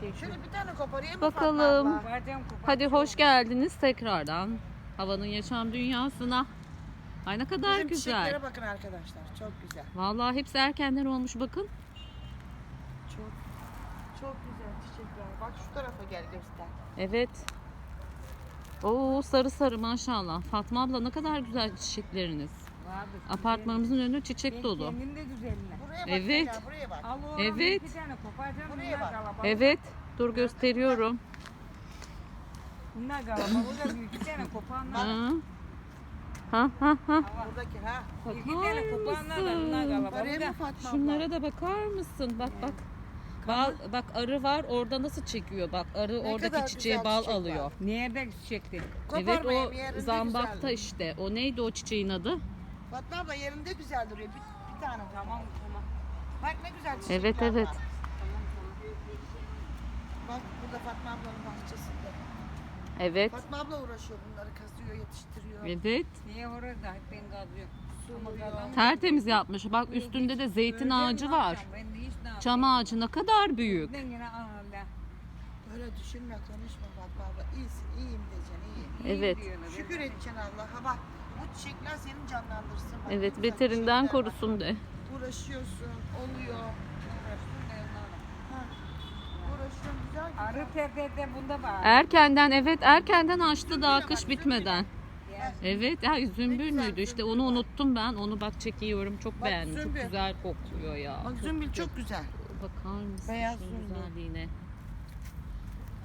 şey. Şöyle bir tane koparayım Bakalım. Hadi hoş geldiniz tekrardan. Havanın yaşam dünyasına. Ay ne kadar Bizim güzel. çiçeklere bakın arkadaşlar. Çok güzel. Vallahi hepsi erkenden olmuş bakın. Çok çok güzel çiçekler. Bak şu tarafa gel göster. Evet. Oo sarı sarı maşallah. Fatma abla ne kadar güzel çiçekleriniz. Vardır. Apartmanımızın önü çiçek dolu. Kendim de düzenle. Buraya bak. Evet. Leyla, buraya bak. Al oğlum Evet. iki tane koparacağım. Buraya Bunlar bak. kalabalık. Evet. Dur gösteriyorum. Bunlar kalabalık da büyük. İki tane kopanlar. Ha. Ha ha ha. Buradaki ha. İki tane kopanlar da bunlar kalabalık mı da. Fatma abla? Şunlara da bakar mısın? Bak bak. Bal, bak arı var orada nasıl çekiyor bak arı Ne kadar oradaki çiçeğe bal çiçek var. alıyor. Nerede çiçekti? Evet Koparmayayım, o yerinde zambakta güzel. işte. O neydi o çiçeğin adı? Fatma abla yerinde güzel duruyor. Bir, bir tane. Tamam tamam. Bak ne güzel çiçekler Evet evet. var. Tamam tamam. Bak burada Fatma ablanın bahçesinde. Evet. Fatma abla uğraşıyor bunları kazıyor, yetiştiriyor. Evet. Niye orada hep ben kazıyorum. Suluyor. Tertemiz yapmış. Bak üstünde de zeytin ağacı var. yapacağım? Ben de hiç ne yapayım? Çam ağacı ne kadar büyük. Ben yine anında. Böyle düşünme, konuşma Fatma abla. İyisin, iyiyim diyeceksin, iyiyim. Evet. Şükür edeceksin Allah'a bak. Bu çiçekler seni canlandırsın. Bak, Evet beterinden korusun de. Uğraşıyorsun, oluyor. Arı bunda var. Erkenden evet erkenden açtı daha bak, kış zümbül bitmeden. Evet ya zümbül güzel, müydü işte zümbül onu unuttum ben onu bak çekiyorum çok Bak, beğendim çok zümbül. güzel kokuyor ya. Bak zümbil çok güzel. Bakar mısın Beyaz şunun zümbül. güzelliğine.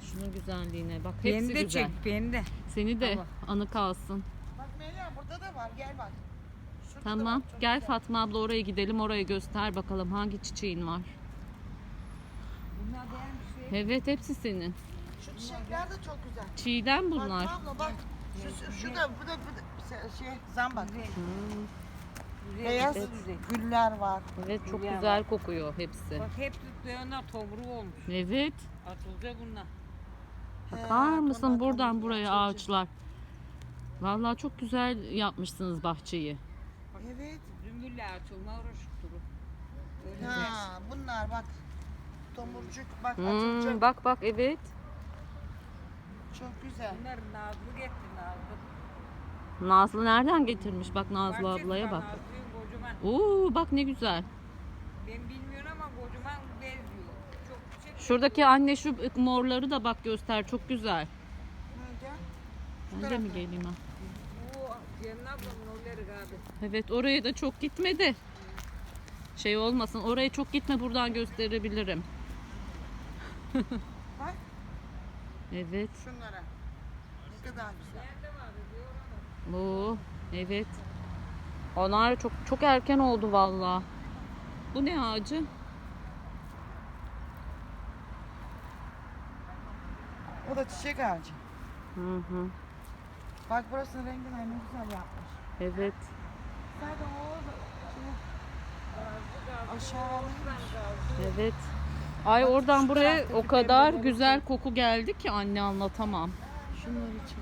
Şunun güzelliğine bak beni hepsi de güzel. çek beni de. Seni de Allah. anı kalsın. Meryem burada da var, gel bak. Şurada da Tamam var, çok gel güzel. Fatma abla oraya gidelim orayı göster bakalım hangi çiçeğin var. Bunlar benim şey. Evet hepsi senin. Şu çiçekler de çok güzel. Çiğdem bunlar. Fatma abla bak. Şu, şu da, bu da, bu da şey, zambak. Beyaz güller var. Evet çok Güzel güzel kokuyor hepsi. Bak hep tuttuğunda tomruğu olmuş. Evet. Atılacak bunlar. Bakar He, mısın buradan buraya açılacak. ağaçlar. Vallahi çok güzel yapmışsınız bahçeyi. Evet. Zümbülle açılma uğraşıp. Öyle de. Ha, bunlar bak. Tomurcuk bak Hmm, açılacak. bak bak evet. Çok güzel. Bunlar Nazlı getir Nazlı. Nazlı nereden getirmiş? Bak Nazlı Bahçesi ablaya bak. Nazlı'nın kocaman. Oo bak ne güzel. Ben bilmiyorum ama kocaman benziyor. Çok küçük. Şuradaki anne şu morları da bak göster çok güzel. Ha, gel. Ben de mi geleyim ha? Cemil ablamın oğulları galiba. Evet oraya da çok gitmedi. Şey olmasın oraya çok gitme buradan gösterebilirim. Bak Evet. şunlara. Ne kadar güzel. Nerede var diyor ama. Oo evet. Onlar çok çok erken oldu valla. Bu ne ağacı? O da çiçek ağacı. Hı hı. Bak burasının rengini ne güzel yapmış. Evet. Zaten o şey, aşağı Evet. Ay oradan buraya o kadar güzel koku geldi ki anne anlatamam. şunlar için.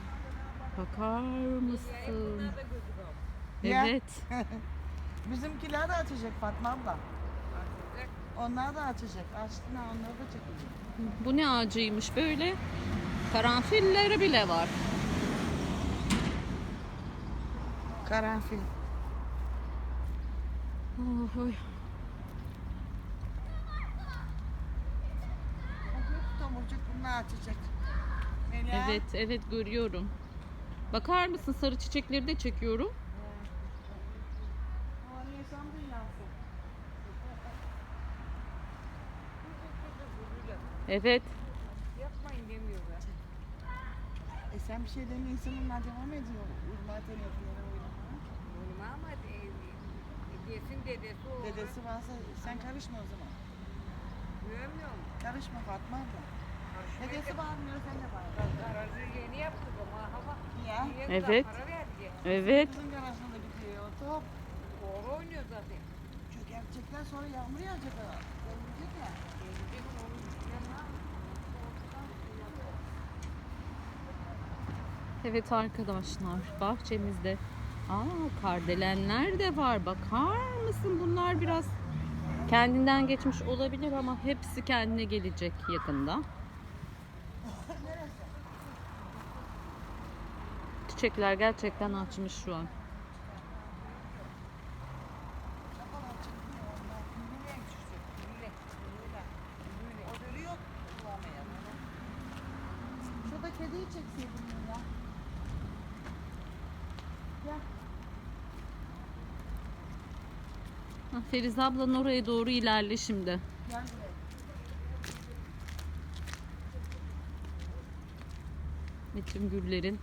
Bakar mısın? Evet. Bizimkiler de açacak Fatma abla. Onlar da açacak. Açtığında onları da çekecek. Bu ne ağacıymış böyle? Karanfilleri bile var. Karanfil. Oh, oy. Tomurcuk bunlar açacak. Evet, evet görüyorum. Bakar mısın sarı çiçekleri de çekiyorum. Evet. Yapmayın demiyorlar. E sen bir şey demiyorsun insanlar devam ediyor. Urma teneffüre oynamaya. Oğlum ama e, dedesin dedesi o. Dedesi varsa sen karışma o zaman. Görmüyor musun? Karışma Fatma abla. Dedesi bağırmıyor sen de bağır. Garajı yeni yaptık ama hava. Ya. Niye Evet. Para verdi. Evet. Kızın garajında gidiyor o top. Doğru oynuyor zaten. Çökertecekler sonra yağmur yağacak ha. Gelecek ya. Gelecek onun yanına. Evet arkadaşlar bahçemizde Aa, kardelenler de var. Bakar mısın? Bunlar biraz kendinden geçmiş olabilir ama hepsi kendine gelecek yakında. Çiçekler gerçekten açmış şu an. Şurada kediyi çekseydim ya. Ha, Ferize ablanın oraya doğru ilerle şimdi. Gel buraya. Bütün güllerin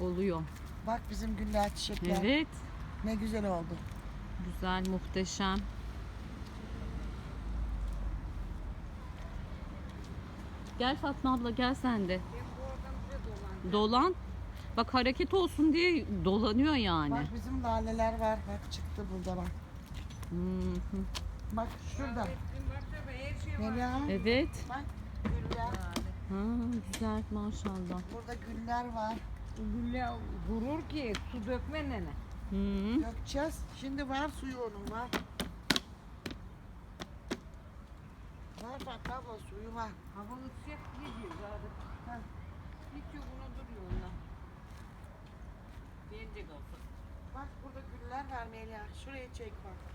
oluyor. Bak bizim güller çiçekler. Evet. Ne güzel oldu. Güzel, muhteşem. Gel Fatma abla gel sen de. Dolan. Bak hareket olsun diye dolanıyor yani. Bak bizim laleler var. Bak çıktı burada bak. Bak şurada. Melia. Evet. Bak güller. Ha, güzel maşallah. Burada güller var. Gülle vurur ki su dökme nene. Hı. Dökeceğiz. Şimdi var suyu onun var. Var bak abla suyu var. Hava ısıyak gidiyor zaten. Hiç yokuna duruyor onlar. Bence kalsın. Bak burada güller var Melia. Şuraya çek bak.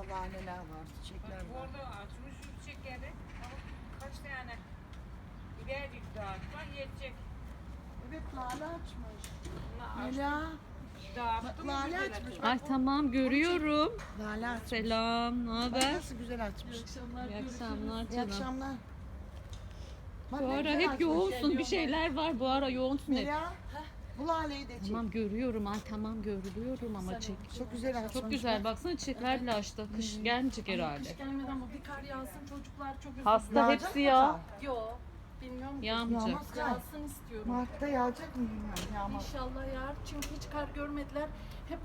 Burada laleler var, çiçekler Bak var. orada açmış şu çiçekleri. Ama kaç tane? Birazcık dağıtma yetecek. Evet lale açmış. Dağıttım Bak, lale açmış. Ay tamam görüyorum. Lale açmış. Selam, ne Bak haber? nasıl güzel açmış. İyi akşamlar İyi canım. akşamlar. Bak Bu ne ara güzel hep açmış. yoğunsun. Bir şeyler var. Bu ara yoğunsun hep. Melia. Bu laleyi de çek. Tamam görüyorum. Ay tamam görülüyorum ama çek. Çok güzel açmış. Çok güzel. Baksana çiçekler bile açtı. Kış gelmeyecek herhalde. Kış gelmedi ama bir kar yağsın çocuklar çok üzüldü. Hasta Yağacak hepsi mı ya. Yo bilmiyorum. Yağmayacak. Yağmaz kar. Yağsın istiyorum. Mart'ta yağacak mı bilmiyorum. Yağmaz. İnşallah yağar çünkü hiç kar görmediler. Hep